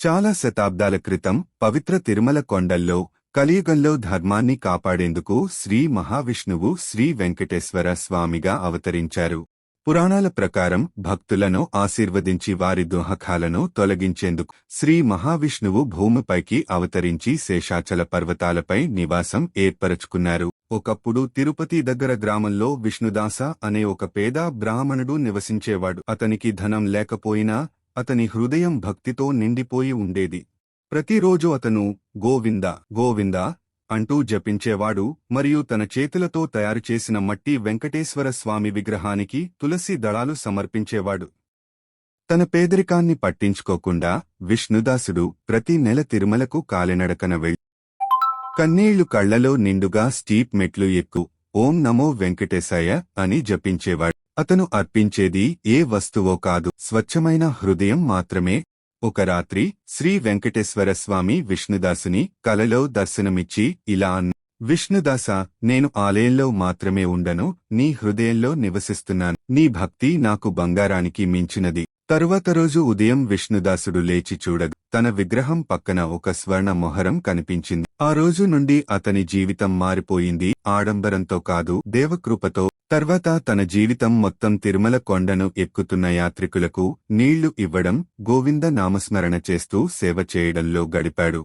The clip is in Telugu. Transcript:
చాలా శతాబ్దాల క్రితం పవిత్ర తిరుమల కొండల్లో కలియుగంలో ధర్మాన్ని కాపాడేందుకు శ్రీ మహావిష్ణువు శ్రీ వెంకటేశ్వర స్వామిగా అవతరించారు. పురాణాల ప్రకారం భక్తులను ఆశీర్వదించి వారి దుహఖాలను తొలగించేందుకు శ్రీ మహావిష్ణువు భూమిపైకి అవతరించి శేషాచల పర్వతాలపై నివాసం ఏర్పరచుకున్నారు. ఒకప్పుడు తిరుపతి దగ్గర గ్రామంలో విష్ణుదాస అనే ఒక పేద బ్రాహ్మణుడు నివసించేవాడు. అతనికి ధనం లేకపోయినా అతని హృదయం భక్తితో నిండిపోయి ఉండేది. ప్రతిరోజు అతను గోవింద గోవింద అంటూ జపించేవాడు మరియు తన చేతులతో తయారు చేసిన మట్టి వెంకటేశ్వర స్వామి విగ్రహానికి తులసి దళాలు సమర్పించేవాడు. తన పేదరికాన్ని పట్టించుకోకుండా విష్ణుదాసుడు ప్రతి నెల తిరుమలకు కాలినడకన వెళ్ళి కన్నీళ్ళు కళ్ళలో నిండుగా స్టీప్ మెట్లు ఎక్కు ఓం నమో వెంకటేశాయ అని జపించేవాడు. అతను అర్పించేది ఏ వస్తువో కాదు. స్వచ్ఛమైన హృదయం మాత్రమే. ఒక రాత్రి శ్రీ వెంకటేశ్వర స్వామి విష్ణుదాసుని కలలో దర్శనమిచ్చి ఇలా అన్న విష్ణుదాస నేను ఆలయంలో మాత్రమే ఉండను నీ హృదయంలో నివసిస్తున్నాను నీ భక్తి నాకు బంగారానికి మించినది. తరువాత రోజు ఉదయం విష్ణుదాసుడు లేచి చూడగా తన విగ్రహం పక్కన ఒక స్వర్ణ మొహరం కనిపించింది. ఆ రోజు నుండి అతని జీవితం మారిపోయింది. ఆడంబరంతో కాదు దేవకృపతో తర్వాత తన జీవితం మొత్తం తిరుమల కొండను ఎక్కుతున్న యాత్రికులకు నీళ్ళు ఇవ్వడం గోవింద నామస్మరణ చేస్తూ సేవ చేయడంలో గడిపాడు.